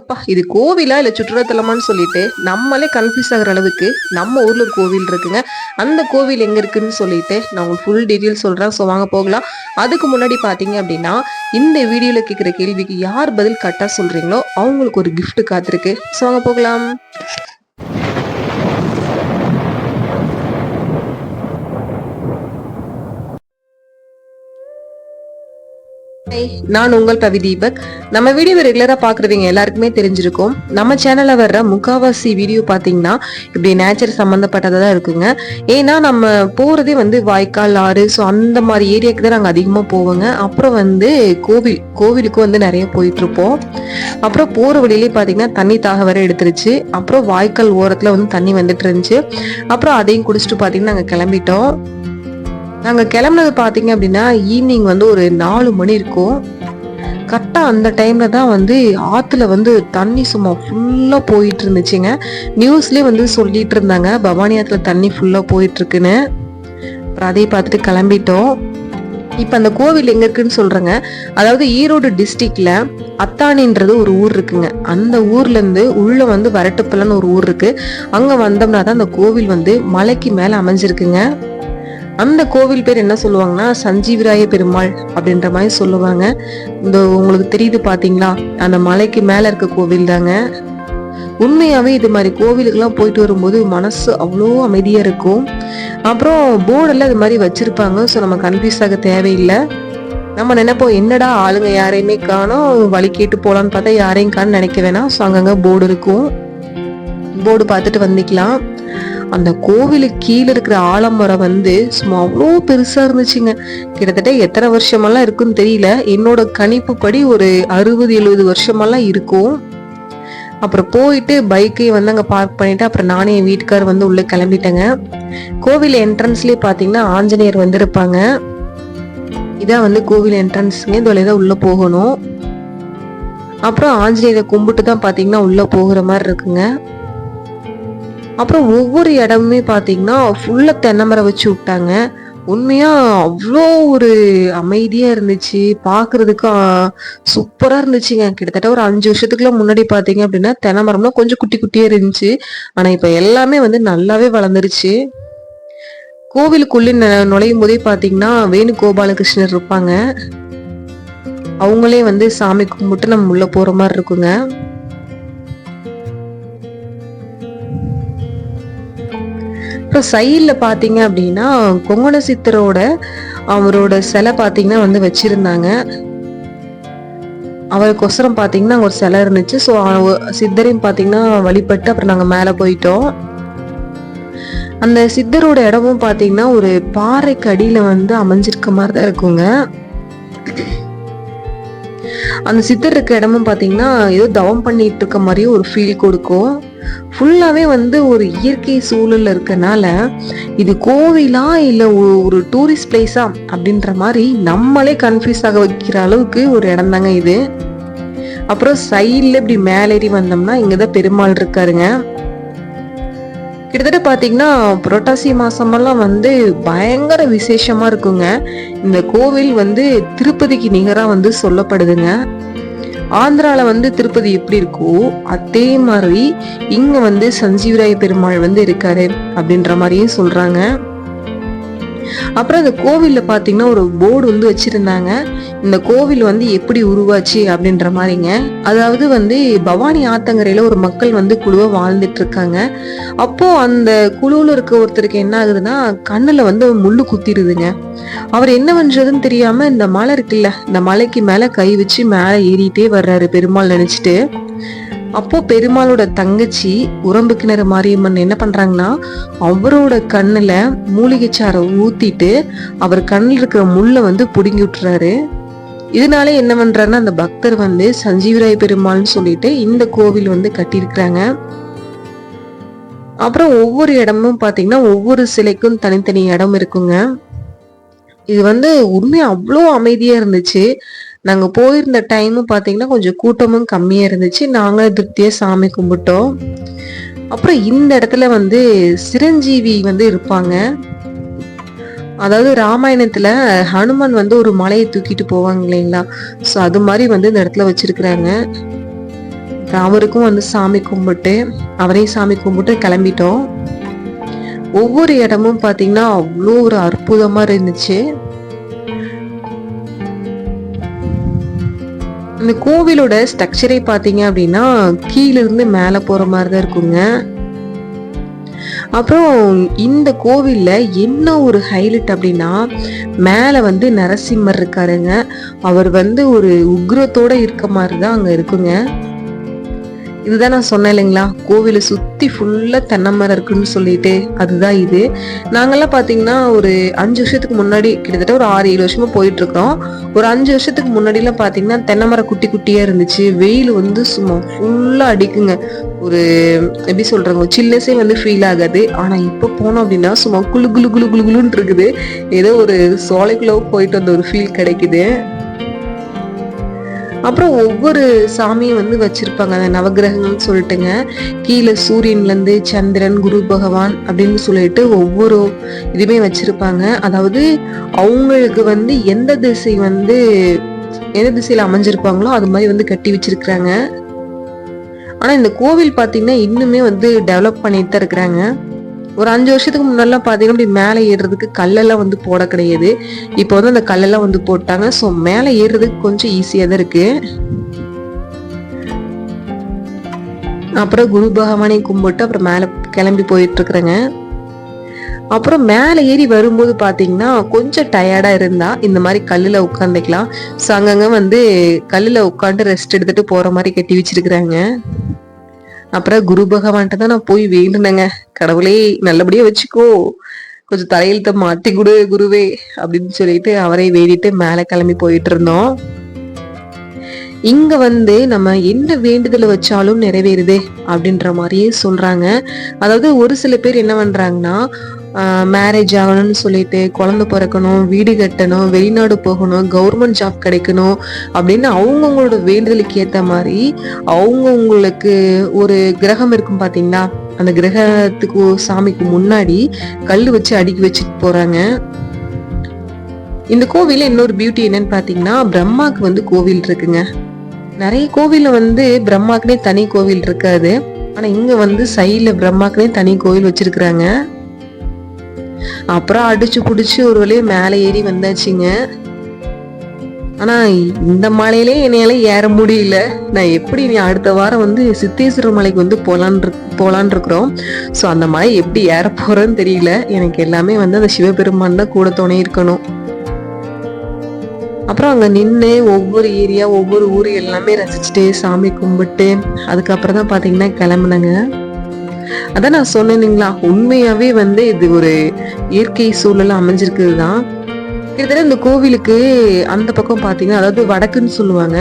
அப்பா இது கோவிலா இல்ல சுற்றுலாத்தலமான்னு சொல்லிட்டு நம்மளே கன்ஃபியூஸ் ஆகிற அளவுக்கு நம்ம ஊர்ல ஒரு கோவில் இருக்குங்க. அந்த கோவில் எங்க இருக்குன்னு சொல்லிட்டு நான் உங்களுக்கு ஃபுல் டீட்டெயில் சொல்றேன். ஸோ வாங்க போகலாம். அதுக்கு முன்னாடி பாத்தீங்க அப்படின்னா இந்த வீடியோல கேட்குற கேள்விக்கு யார் பதில் கரெக்டா சொல்றீங்களோ அவங்களுக்கு ஒரு கிஃப்ட் காத்திருக்கு. ஸோ வாங்க போகலாம். நான் உங்கள் ரவி தீபக். நம்ம வீடியோ ரெகுலரா பாக்குறவங்க எல்லாருக்குமே தெரிஞ்சிருக்கும். நம்ம சேனல்ல வர்ற முக்காவாசி வீடியோ பாத்தீங்கன்னா இப்படி நேச்சர் சம்மந்தப்பட்டதாக தான் இருக்குங்க. ஏன்னா நம்ம போறதே வந்து வாய்க்கால் ஆறு ஸோ அந்த மாதிரி ஏரியாவுக்கு தான் நாங்கள் அதிகமாக போவோங்க. அப்புறம் வந்து கோவில் கோவிலுக்கும் வந்து நிறைய போயிட்டு இருப்போம் அப்புறம் போற வழியிலே பாத்தீங்கன்னா தண்ணி தாக வர எடுத்துருச்சு. அப்புறம் வாய்க்கால் ஓரத்துல வந்து தண்ணி வந்துட்டு இருந்துச்சு. அப்புறம் அதையும் குடிச்சிட்டு பாத்தீங்கன்னா நாங்கள் கிளம்பிட்டோம். நாங்கள் கிளம்புனது பார்த்தீங்க அப்படின்னா ஈவினிங் வந்து ஒரு நாலு மணி இருக்கும். கரெக்டாக அந்த டைமில் தான் வந்து ஆற்றுல வந்து தண்ணி சும்மா ஃபுல்லாக போயிட்டு இருந்துச்சுங்க. நியூஸ்லேயே வந்து சொல்லிட்டு இருந்தாங்க பவானி ஆற்றுல தண்ணி ஃபுல்லாக போயிட்டுருக்குன்னு அப்புறம் அதை பார்த்துட்டு கிளம்பிட்டோம். இப்போ அந்த கோவில் எங்கே இருக்குன்னு சொல்கிறேங்க அதாவது ஈரோடு டிஸ்ட்ரிக்டில் அத்தானின்றது ஒரு ஊர் இருக்குங்க. அந்த ஊர்லேருந்து உள்ளே வந்து வரட்டுப்பலன்னு ஒரு ஊர் இருக்குது அங்கே வந்தோம்னா தான் அந்த கோவில் வந்து மலைக்கு மேலே அமைஞ்சிருக்குங்க. அந்த கோவில் பேர் என்ன சொல்லுவாங்கன்னா சஞ்சீவிராய பெருமாள் அப்படின்ற மாதிரி சொல்லுவாங்க. இந்த உங்களுக்கு தெரியுது பார்த்தீங்களா அந்த மலைக்கு மேலே இருக்க கோவில் தாங்க. உண்மையாகவே இது மாதிரி கோவிலுக்கெல்லாம் போயிட்டு வரும்போது மனசு அவ்வளோ அமைதியாக இருக்கும். அப்புறம் போர்டெல்லாம் இது மாதிரி வச்சுருப்பாங்க. ஸோ நம்ம கன்ஃபியூஸ் ஆக தேவையில்லை. நம்ம நினைப்போம் என்னடா ஆளுங்க யாரையுமே காணோம் வழி கேட்டு போகலான்னு பார்த்தா யாரையும் காணும் நினைக்க வேணாம். ஸோ அங்கங்கே போர்டு இருக்கும். போர்டு பார்த்துட்டு வந்துக்கலாம். அந்த கோவிலுக்கு கீழே இருக்கிற ஆலமரம் வந்து சும்மா அவ்வளோ பெருசாக இருந்துச்சுங்க. கிட்டத்தட்ட எத்தனை வருஷமெல்லாம் இருக்குன்னு தெரியல. என்னோட கணிப்புப்படி ஒரு அறுபது எழுபது வருஷமெல்லாம் இருக்கும். அப்புறம் போயிட்டு பைக்கையும் வந்து அங்கே பார்க் பண்ணிட்டு அப்புறம் நானே என் வீட்டுக்கார் வந்து உள்ளே கிளம்பிட்டேங்க. கோவில் என்ட்ரன்ஸ்லேயே பார்த்தீங்கன்னா ஆஞ்சநேயர் வந்து இருப்பாங்க இதான் வந்து கோவில் என்ட்ரன்ஸுங்க இந்த தான் உள்ளே போகணும். அப்புறம் ஆஞ்சநேயரை கும்பிட்டு தான் பார்த்தீங்கன்னா உள்ளே போகிற மாதிரி இருக்குங்க. அப்புறம் ஒவ்வொரு இடமுமே பார்த்தீங்கன்னா ஃபுல்லாக தென்னை மரம் வச்சு விட்டாங்க. உண்மையா அவ்வளோ ஒரு அமைதியா இருந்துச்சு. பார்க்கிறதுக்கு சூப்பரா இருந்துச்சுங்க. கிட்டத்தட்ட ஒரு அஞ்சு வருஷத்துக்குலாம் முன்னாடி பார்த்தீங்க அப்படின்னா தென்னை மரம்லாம் கொஞ்சம் குட்டி குட்டியாக இருந்துச்சு. ஆனா இப்ப எல்லாமே வந்து நல்லாவே வளர்ந்துருச்சு. கோவிலுக்குள்ளே நுழையும் போதே பார்த்தீங்கன்னா வேணுகோபாலகிருஷ்ணர் இருப்பாங்க. அவங்களே வந்து சாமி கும்பிட்டு நம்ம உள்ள போற மாதிரி இருக்குங்க. அப்புறம் சைடில் பார்த்தீங்க அப்படின்னா கொங்கண சித்தரோட அவரோட சிலை பார்த்தீங்கன்னா வந்து வச்சுருந்தாங்க. அவருக்கொசரம் பார்த்தீங்கன்னா ஒரு சிலை இருந்துச்சு. ஸோ சித்தரையும் பார்த்தீங்கன்னா வழிபட்டு அப்புறம் நாங்கள் மேலே போயிட்டோம். அந்த சித்தரோட இடமும் பார்த்தீங்கன்னா ஒரு பாறைக்கு அடியில் வந்து அமைஞ்சிருக்க மாதிரி தான் இருக்குங்க. அந்த சித்தர் இருக்க இடமும் பார்த்தீங்கன்னா ஏதோ தவம் பண்ணிட்டு இருக்க மாதிரியும் ஒரு ஃபீல் கொடுக்கும். ஃபுல்லாகவே வந்து ஒரு இயற்கை சூழலில் இருக்கனால இது கோவிலா இல்லை ஒரு டூரிஸ்ட் பிளேஸா அப்படின்ற மாதிரி நம்மளே கன்ஃபியூஸ் ஆக வைக்கிற அளவுக்கு ஒரு இடம் தாங்க இது. அப்புறம் சைடில் இப்படி மேலேறி வந்தோம்னா இங்கே தான் பெருமாள் இருக்காருங்க. கிட்டத்தட்ட பார்த்தீங்கன்னா புரட்டாசி மாதமெல்லாம் வந்து பயங்கர விசேஷமாக இருக்குங்க. இந்த கோவில் வந்து திருப்பதிக்கு நிகராக வந்து சொல்லப்படுதுங்க. ஆந்திராவில் வந்து திருப்பதி எப்படி இருக்கோ அதே மாதிரி இங்கே வந்து சஞ்சீவராய பெருமாள் வந்து இருக்காரு அப்படின்ற மாதிரியும் சொல்கிறாங்க அப்புறம் அந்த கோவிலில் பார்த்தீங்கன்னா ஒரு போர்டு வந்து வச்சுருந்தாங்க. இந்த கோவில் வந்து எப்படி உருவாச்சு அப்படின்ற மாதிரிங்க. அதாவது வந்து பவானி ஆத்தங்கரையில் ஒரு மக்கள் வந்து குழுவாக வாழ்ந்துட்டு இருக்காங்க அந்த குழுவில் இருக்க ஒருத்தருக்கு என்ன ஆகுதுன்னா கண்ணில் வந்து முள்ளு குத்திடுதுங்க அவர் என்ன பண்ணுறதுன்னு தெரியாமல் இந்த மலை இருக்குல்ல இந்த மலைக்கு மேலே கை வச்சு மேலே ஏறிட்டே வர்றாரு பெருமாள் நினச்சிட்டு. அப்போ பெருமாளோட தங்கச்சி உரம்பு கிணறு மாரியம்மன் என்ன பண்றாங்கன்னா அவரோட கண்ணுல மூலிகை சாறை ஊத்திட்டு அவர் கண்ணில் இருக்கிற முள்ளை வந்து புடுங்கி விட்டுறாரு. இதனால என்ன பண்றாருன்னா அந்த பக்தர் வந்து சஞ்சீவராய பெருமாள்னு சொல்லிட்டு இந்த கோவில் வந்து கட்டியிருக்கிறாங்க. அப்புறம் ஒவ்வொரு இடமும் பாத்தீங்கன்னா ஒவ்வொரு சிலைக்கும் தனித்தனி இடம் இருக்குங்க. இது வந்து உண்மையா அவ்வளோ அமைதியா இருந்துச்சு. நாங்கள் போயிருந்த டைமும் பார்த்தீங்கன்னா கொஞ்சம் கூட்டமும் கம்மியாக இருந்துச்சு. நாங்களும் திருப்தியாக சாமி கும்பிட்டோம். அப்புறம் இந்த இடத்துல வந்து சிரஞ்சீவி வந்து இருப்பாங்க. அதாவது ராமாயணத்துல ஹனுமன் வந்து ஒரு மலையை தூக்கிட்டு போவாங்க இல்லைங்களா? ஸோ அது மாதிரி வந்து இந்த இடத்துல வச்சிருக்கிறாங்க. அவருக்கும் வந்து சாமி கும்பிட்டு அவரையும் சாமி கும்பிட்டு கிளம்பிட்டோம். ஒவ்வொரு இடமும் பார்த்தீங்கன்னா அவ்வளோ ஒரு அற்புதமாக இருந்துச்சு. இந்த கோவிலோட ஸ்ட்ரக்சரே பார்த்தீங்க அப்படின்னா கீழிருந்து மேலே போகிற மாதிரி தான் இருக்குங்க. அப்புறம் இந்த கோவிலில் என்ன ஒரு ஹைலைட் அப்படின்னா மேலே வந்து நரசிம்மர் இருக்காருங்க. அவர் வந்து ஒரு உக்ரத்தோட இருக்க மாதிரி தான் அங்கே இருக்குங்க. இதுதான் நான் சொன்னேன் இல்லைங்களா? கோவிலை சுற்றி ஃபுல்லாக தென்னை மரம் இருக்குன்னு சொல்லிட்டு அதுதான் இது. நாங்கள்லாம் பார்த்தீங்கன்னா ஒரு அஞ்சு வருஷத்துக்கு முன்னாடி கிட்டத்தட்ட ஒரு ஆறு ஏழு வருஷமாக போயிட்டுருக்கோம். ஒரு அஞ்சு வருஷத்துக்கு முன்னாடிலாம் பார்த்தீங்கன்னா தென்னை மரம் குட்டி குட்டியாக இருந்துச்சு. வெயில் வந்து சும்மா ஃபுல்லாக அடிக்குங்க. ஒரு எப்படி சொல்கிறாங்க சில்னஸே வந்து ஃபீல் ஆகாது. ஆனால் இப்போ போனோம் அப்படின்னா சும்மா குளு குளு குளு குளு குளுன்னு இருக்குது. ஏதோ ஒரு சோலைக்குள்ளே போயிட்டு வந்த ஒரு ஃபீல் கிடைக்குது. அப்புறம் ஒவ்வொரு சாமியும் வந்து வச்சிருப்பாங்க. அந்த நவகிரகங்கள்னு சொல்லிட்டுங்க. கீழே சூரியன்லேருந்து சந்திரன் குரு பகவான் அப்படின்னு சொல்லிட்டு ஒவ்வொரு இதுவுமே வச்சிருப்பாங்க. அதாவது அவங்களுக்கு வந்து எந்த திசை வந்து எந்த திசையில் அமைஞ்சிருப்பாங்களோ அது மாதிரி வந்து கட்டி வச்சிருக்கிறாங்க. ஆனால் இந்த கோவில் பார்த்திங்கன்னா இன்னுமே வந்து டெவலப் பண்ணிட்டு தான் இருக்கிறாங்க. ஒரு அஞ்சு வருஷத்துக்கு முன்னாடிலாம் பார்த்தீங்கன்னா இப்படி மேலே ஏறுறதுக்கு கல்லெல்லாம் வந்து போட கிடையாது. இப்போ வந்து அந்த கல்லெல்லாம் வந்து போட்டாங்க. ஸோ மேலே ஏறுறதுக்கு கொஞ்சம் ஈஸியாக தான் இருக்கு. அப்புறம் குரு பகவானை கும்பிட்டு அப்புறம் மேலே கிளம்பி போயிட்டு இருக்கிறேங்க. அப்புறம் மேலே ஏறி வரும்போது பார்த்தீங்கன்னா கொஞ்சம் டயர்டாக இருந்தால் இந்த மாதிரி கல்லில் உட்காந்துக்கலாம் ஸோ அங்கங்கே வந்து கல்லில் உட்காந்து ரெஸ்ட் எடுத்துகிட்டு போகிற மாதிரி கட்டி வச்சிருக்கிறாங்க. அப்புறம் குரு பகவான்கிட்ட தான் நான் போய் வேண்டுனேங்க. கடவுளே நல்லபடியா வச்சுக்கோ. கொஞ்சம் தலையெழுத்த மாத்தி கொடு குருவே அப்படின்னு சொல்லிட்டு அவரை வேண்டிட்டு மேலே கிளம்பி போயிட்டு இருந்தோம். இங்க வந்து நம்ம என்ன வேண்டுதலை வச்சாலும் நிறைவேறுது அப்படின்ற மாதிரியே சொல்றாங்க. அதாவது ஒரு சில பேர் என்ன பண்றாங்கன்னா மேரேஜ் ஆகணும்னு சொல்லிட்டு குழந்தை பிறக்கணும் வீடு கட்டணும் வெளிநாடு போகணும் கவர்மெண்ட் ஜாப் கிடைக்கணும் அப்படின்னு அவங்கவுங்களோட வேண்டுதலுக்கு ஏற்ற மாதிரி அவங்கவுங்களுக்கு ஒரு கிரகம் இருக்கும் பார்த்தீங்களா அந்த கிரகத்துக்கு சாமிக்கு முன்னாடி கல் வச்சு அடுக்கி வச்சுட்டு போகிறாங்க இந்த கோவிலில் இன்னொரு பியூட்டி என்னன்னு பார்த்தீங்கன்னா பிரம்மாக்கு வந்து கோவில் இருக்குங்க. நிறைய கோவிலில் வந்து பிரம்மாக்குனே தனி கோவில் இருக்காது. ஆனால் இங்கே வந்து சைடில் பிரம்மாக்குனே தனி கோவில் வச்சுருக்குறாங்க. அப்புறம் அடிச்சு பிடிச்சி ஒரு வழியே மேலே ஏறி வந்தாச்சுங்க. ஆனால் இந்த மலையிலே என்னையால ஏற முடியல. நான் எப்படி நீ அடுத்த வாரம் வந்து சித்தேஸ்வரர் மலைக்கு வந்து போகலான் போகலான் இருக்கிறோம் ஸோ அந்த மலை எப்படி ஏற போகிறோன்னு தெரியல. எனக்கு எல்லாமே வந்து அந்த சிவபெருமான் தான் கூட துணை இருக்கணும். அப்புறம் அங்கே நின்று ஒவ்வொரு ஏரியா ஒவ்வொரு ஊர் எல்லாமே ரசிச்சுட்டு சாமி கும்பிட்டு அதுக்கப்புறம் தான் பார்த்தீங்கன்னா கிளம்புனங்க. அதான் நான் சொன்னேனுங்களா உண்மையாவே வந்து இது ஒரு இயற்கை சூழல் அமைஞ்சிருக்குது தான் கிட்டத்தட்ட இந்த கோவிலுக்கு அந்த பக்கம் பார்த்தீங்கன்னா அதாவது வடக்குன்னு சொல்லுவாங்க.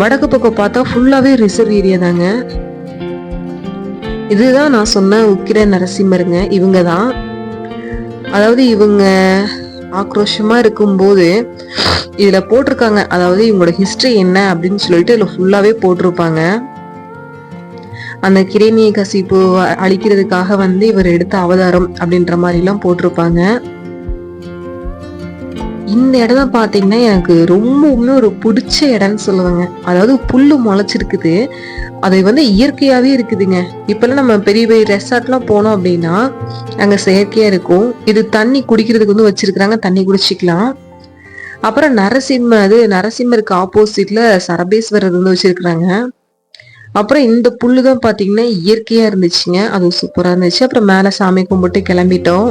வடக்கு பக்கம் பார்த்தா ஃபுல்லாகவே ரிசர்வ் ஏரியா தாங்க. இதுதான் நான் சொன்ன உக்கிர நரசிம்மருங்க. இவங்க தான் அதாவது இவங்க ஆக்ரோஷமா இருக்கும்போது இதில் போட்டிருக்காங்க. அதாவது இவங்களோட ஹிஸ்ட்ரி என்ன அப்படின்னு சொல்லிட்டு இதில் ஃபுல்லாகவே போட்டிருப்பாங்க. அந்த கிரேமிய கசிப்பு அழிக்கிறதுக்காக வந்து இவர் எடுத்த அவதாரம் அப்படின்ற மாதிரிலாம் போட்டிருப்பாங்க. இந்த இடம் பார்த்தீங்கன்னா எனக்கு ரொம்பவுமே ஒரு பிடிச்ச இடம்னு சொல்லுவாங்க. அதாவது புல்லு முளைச்சிருக்குது. அது வந்து இயற்கையாகவே இருக்குதுங்க. இப்போல்லாம் நம்ம பெரிய பெரிய ரெசார்ட்லாம் போனோம் அப்படின்னா அங்கே செயற்கையாக இருக்கும். இது தண்ணி குடிக்கிறதுக்கு வந்து வச்சிருக்கிறாங்க. தண்ணி குடிச்சிக்கலாம். அப்புறம் நரசிம்ம அது நரசிம்மருக்கு ஆப்போசிட்ல சரபேஸ்வரர் வந்து வச்சிருக்கிறாங்க. அப்புறம் இந்த புல்லு தான் பார்த்தீங்கன்னா இயற்கையாக இருந்துச்சுங்க. அது சூப்பராக இருந்துச்சு. அப்புறம் மேலே சாமி கும்பிட்டு கிளம்பிட்டோம்.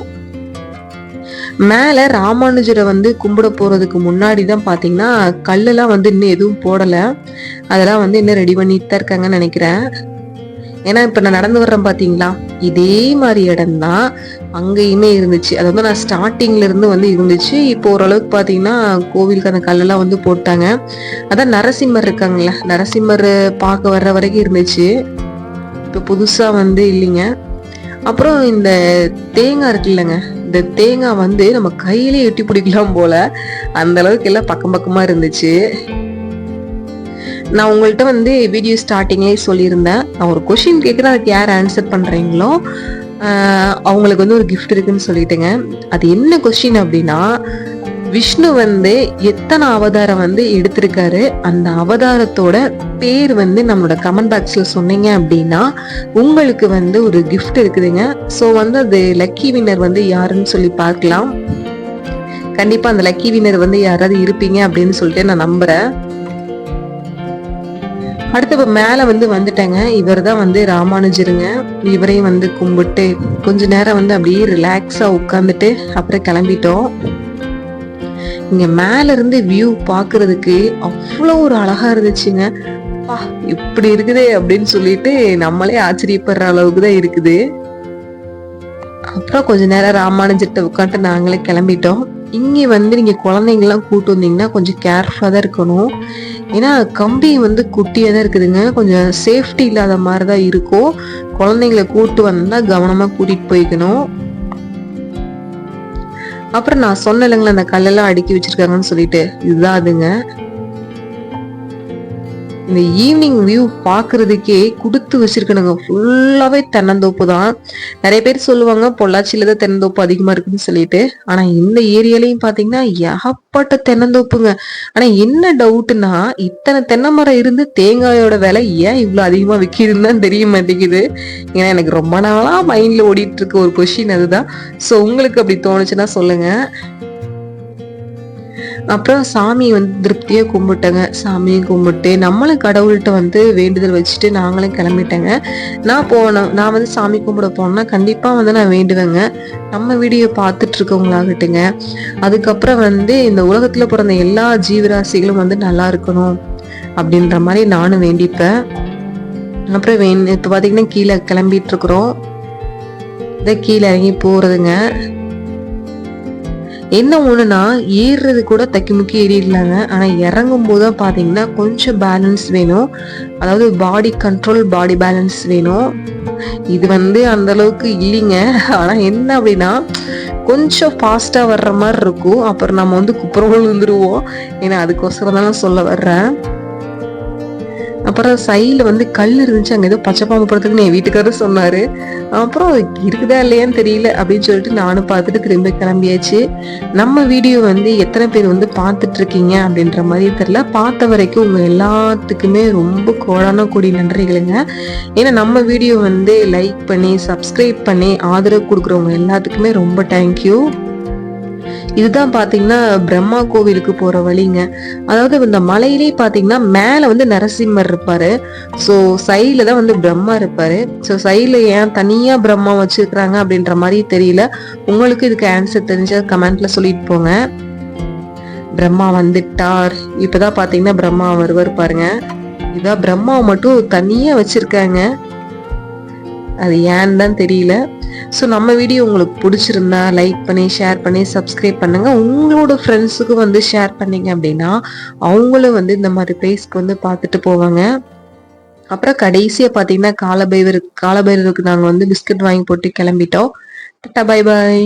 மேலே ராமானுஜரை வந்து கும்பிட போகிறதுக்கு முன்னாடி தான் பார்த்தீங்கன்னா கல்லெல்லாம் வந்து இன்னும் எதுவும் போடலை. அதெல்லாம் வந்து இன்னும் ரெடி பண்ணிட்டு தான் இருக்காங்கன்னு நினைக்கிறேன். ஏன்னா இப்போ நான் நடந்து வர்றேன் பார்த்தீங்களா இதே மாதிரி இடம்தான். அங்கேயுமே இருந்துச்சு. அது வந்து நான் ஸ்டார்டிங்ல இருந்து வந்து இருந்துச்சு. இப்போ ஓரளவுக்கு பார்த்தீங்கன்னா கோவிலுக்கு அந்த கல்லெல்லாம் வந்து போட்டாங்க. அதான் நரசிம்மர் இருக்காங்களே நரசிம்மர் பார்க்க வர்ற வரைக்கும் இருந்துச்சு. இப்போ புதுசாக வந்து இல்லைங்க. அப்புறம் இந்த தேங்காய் இருக்கு இல்லைங்க இந்த தேங்காய் வந்து நம்ம கையிலே எட்டி பிடிக்கலாம் போல. அந்த அளவுக்கு எல்லாம் பக்கம் பக்கமாக இருந்துச்சு. நான் உங்கள்கிட்ட வந்து வீடியோ ஸ்டார்டிங்லேயே சொல்லியிருந்தேன். நான் ஒரு கொஷின் கேட்குறேன் அதுக்கு யார் ஆன்சர் பண்ணுறீங்களோ அவங்களுக்கு வந்து ஒரு கிஃப்ட் இருக்குன்னு சொல்லிட்டுங்க. அது என்ன கொஷின் அப்படின்னா விஷ்ணு வந்து எத்தனை அவதாரம் வந்து எடுத்திருக்காரு அந்த அவதாரத்தோட பேர் வந்து நம்மளோட கமெண்ட் பாக்ஸில் சொன்னீங்க அப்படின்னா உங்களுக்கு வந்து ஒரு கிஃப்ட் இருக்குதுங்க. ஸோ வந்து அது லக்கி வின்னர் வந்து யாருன்னு சொல்லி பார்க்கலாம். கண்டிப்பாக அந்த லக்கி வின்னர் வந்து யாராவது இருப்பீங்க அப்படின்னு சொல்லிட்டு நான் நம்புகிறேன் அடுத்து இப்போ மேலே வந்து வந்துட்டேங்க. இவர் தான் வந்து ராமானுஜருங்க. இவரையும் வந்து கும்பிட்டு கொஞ்ச நேரம் வந்து அப்படியே ரிலாக்ஸாக உட்காந்துட்டு அப்புறம் கிளம்பிட்டோம். இங்கே மேலேருந்து வியூ பார்க்கறதுக்கு அவ்வளோ ஒரு அழகாக இருந்துச்சுங்க. அப்பா இப்படி இருக்குதே அப்படின்னு சொல்லிட்டு நம்மளே ஆச்சரியப்படுற அளவுக்கு தான் இருக்குது. அப்புறம் கொஞ்ச நேரம் ராமானுஜர்கிட்ட உட்காந்துட்டு நாங்களே கிளம்பிட்டோம். இங்கே வந்து நீங்கள் குழந்தைங்கள்லாம் கூப்பிட்டு வந்தீங்கன்னா கொஞ்சம் கேர்ஃபுல்லாக தான் இருக்கணும். ஏன்னா கம்பி வந்து குட்டியாக தான் இருக்குதுங்க. கொஞ்சம் சேஃப்டி இல்லாத மாதிரி தான் இருக்கும். குழந்தைங்களை கூப்பிட்டு வந்தால் கவனமாக கூட்டிகிட்டு போய்க்கணும். அப்புறம் நான் சொன்ன இல்லைங்களா அந்த கல்லெல்லாம் அடுக்கி வச்சிருக்காங்கன்னு சொல்லிட்டு. இதுதான் அதுங்க. இந்த ஈவினிங் வியூ பார்க்குறதுக்கே கொடுத்து வச்சிருக்கணுங்க. ஃபுல்லாகவே தென்னந்தோப்பு தான். நிறைய பேர் சொல்லுவாங்க பொள்ளாச்சியில தான் தென்னந்தோப்பு அதிகமாக இருக்குன்னு சொல்லிட்டு. ஆனால் இந்த ஏரியாலையும் பார்த்தீங்கன்னா ஏகப்பட்ட தென்னந்தோப்புங்க. ஆனால் என்ன டவுட்டுன்னா இத்தனை தென்னை மரம் இருந்து தேங்காயோட விலை ஏன் இவ்வளோ அதிகமாக விற்கிதுன்னு தான் தெரிய மாட்டேங்குது. ஏன்னா எனக்கு ரொம்ப நாளாக மைண்டில் ஓடிட்டு இருக்க ஒரு கொஷின் அதுதான். ஸோ உங்களுக்கு அப்படி தோணுச்சுன்னா சொல்லுங்க. அப்புறம் சாமி வந்து திருப்தியாக கும்பிட்டேங்க. சாமியை கும்பிட்டு நம்மளும் கடவுள்கிட்ட வந்து வேண்டுதல் வச்சுட்டு நாங்களும் கிளம்பிட்டேங்க. நான் போனேன் நான் வந்து சாமி கும்பிட போனேன்னா கண்டிப்பாக வந்து நான் வேண்டுவேங்க. நம்ம வீடியோ பார்த்துட்டு இருக்கவங்களாகட்டுங்க அதுக்கப்புறம் வந்து இந்த உலகத்தில் பிறந்த எல்லா ஜீவராசிகளும் வந்து நல்லா இருக்கணும் அப்படின்ற மாதிரி நானும் வேண்டிப்பேன். அப்புறம் வேண் இப்போ பார்த்தீங்கன்னா கீழே கிளம்பிட்டு இருக்கிறோம் இதை கீழே இறங்கி போகிறதுங்க என்ன ஒன்றுனா ஏறுறது கூட தக்கி முக்கி ஏறிடலாங்க. ஆனால் இறங்கும் போது தான் பார்த்தீங்கன்னா கொஞ்சம் பேலன்ஸ் வேணும். அதாவது பாடி கண்ட்ரோல் பாடி பேலன்ஸ் வேணும். இது வந்து அந்த அளவுக்கு இல்லைங்க. ஆனால் என்ன அப்படின்னா கொஞ்சம் ஃபாஸ்ட்டாக வர்ற மாதிரி இருக்கும். அப்புறம் நம்ம வந்து குப்புறம் விழுந்துருவோம் ஏன்னா அதுக்கோசரம் தான் நான் சொல்ல வர்றேன். அப்புறம் சைடில் வந்து கல் இருந்துச்சு அங்கே ஏதோ பச்சை பாம்பு படத்துக்கு என் வீட்டுக்காரர் சொன்னார். அப்புறம் இருக்குதா இல்லையான்னு தெரியல அப்படின்னு சொல்லிட்டு நானும் பார்த்துட்டு திரும்ப கிளம்பியாச்சு. நம்ம வீடியோ வந்து எத்தனை பேர் வந்து பார்த்துட்டு இருக்கீங்க அப்படின்ற மாதிரி தெரில பார்த்த வரைக்கும் உங்கள் எல்லாத்துக்குமே ரொம்ப கோடான கூடி நன்றிகளுங்க. ஏன்னா நம்ம வீடியோ வந்து லைக் பண்ணி சப்ஸ்கிரைப் பண்ணி ஆதரவு கொடுக்குறவங்க எல்லாத்துக்குமே ரொம்ப தேங்க்யூ இதுதான் பார்த்தீங்கன்னா பிரம்மா கோவிலுக்கு போற வழிங்க. அதாவது இந்த மலையிலே பார்த்தீங்கன்னா மேல வந்து நரசிம்மர் இருப்பாரு. ஸோ சைடில் தான் வந்து பிரம்மா இருப்பாரு. ஸோ சைடில் ஏன் தனியாக பிரம்மா வச்சிருக்கிறாங்க அப்படின்ற மாதிரி தெரியல. உங்களுக்கு இதுக்கு ஆன்சர் தெரிஞ்ச கமெண்ட்ல சொல்லிட்டு போங்க. பிரம்மா வந்துட்டார். இப்போதான் பார்த்தீங்கன்னா பிரம்மா வருவார் பாருங்க. இதான் பிரம்மாவை மட்டும் தனியாக வச்சிருக்காங்க. அது ஏன்னு தான் தெரியல. ஸோ நம்ம வீடியோ உங்களுக்கு பிடிச்சிருந்தா லைக் பண்ணி ஷேர் பண்ணி சப்ஸ்கிரைப் பண்ணுங்க. உங்களோட ஃப்ரெண்ட்ஸுக்கு வந்து ஷேர் பண்ணீங்க அப்படின்னா அவங்களும் வந்து இந்த மாதிரி பிளேஸ்க்கு வந்து பார்த்துட்டு போவாங்க. அப்புறம் கடைசியாக பார்த்தீங்கன்னா காலபைவர் காலபைரவருக்கு நாங்கள் வந்து பிஸ்கட் வாங்கி போட்டு கிளம்பிட்டோம். Ta-ta bye bye